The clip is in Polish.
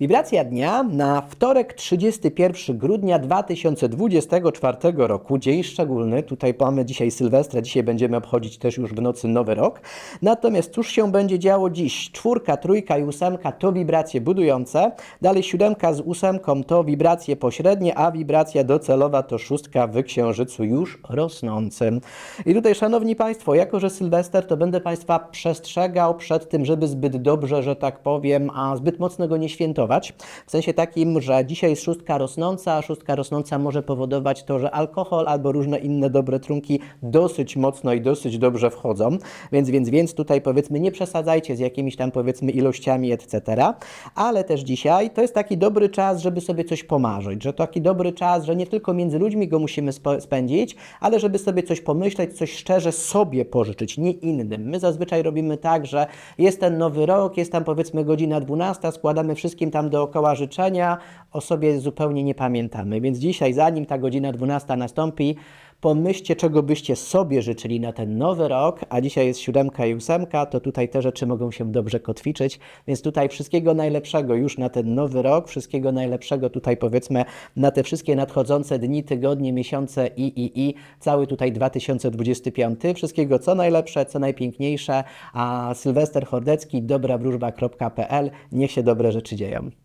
Wibracja dnia na wtorek 31 grudnia 2024 roku, dzień szczególny. Tutaj mamy dzisiaj Sylwestra, dzisiaj będziemy obchodzić też już w nocy Nowy Rok. Natomiast cóż się będzie działo dziś? Czwórka, trójka i ósemka to wibracje budujące. Dalej siódemka z ósemką to wibracje pośrednie, a wibracja docelowa to szóstka w księżycu już rosnącym. I tutaj, szanowni Państwo, jako że Sylwester, to będę Państwa przestrzegał przed tym, żeby zbyt dobrze, że tak powiem, a zbyt mocno go nie świętować. W sensie takim, że dzisiaj jest szóstka rosnąca, a szóstka rosnąca może powodować to, że alkohol albo różne inne dobre trunki dosyć mocno i dosyć dobrze wchodzą. Więc, więc, więc tutaj powiedzmy nie przesadzajcie z jakimiś tam powiedzmy ilościami, etc. Ale też dzisiaj to jest taki dobry czas, żeby sobie coś pomarzyć, że to taki dobry czas, że nie tylko między ludźmi go musimy spędzić, ale żeby sobie coś pomyśleć, coś szczerze sobie pożyczyć, nie innym. My zazwyczaj robimy tak, że jest ten nowy rok, jest tam powiedzmy godzina 12, składamy wszystkim tam dookoła życzenia, o sobie zupełnie nie pamiętamy. Więc dzisiaj, zanim ta godzina 12 nastąpi, pomyślcie, czego byście sobie życzyli na ten nowy rok, a dzisiaj jest siódemka i ósemka, to tutaj te rzeczy mogą się dobrze kotwiczyć, więc tutaj wszystkiego najlepszego już na ten nowy rok, wszystkiego najlepszego tutaj powiedzmy na te wszystkie nadchodzące dni, tygodnie, miesiące i, i, i, cały tutaj 2025, wszystkiego co najlepsze, co najpiękniejsze, a Sylwester Hordecki, dobrawróżba.pl, niech się dobre rzeczy dzieją.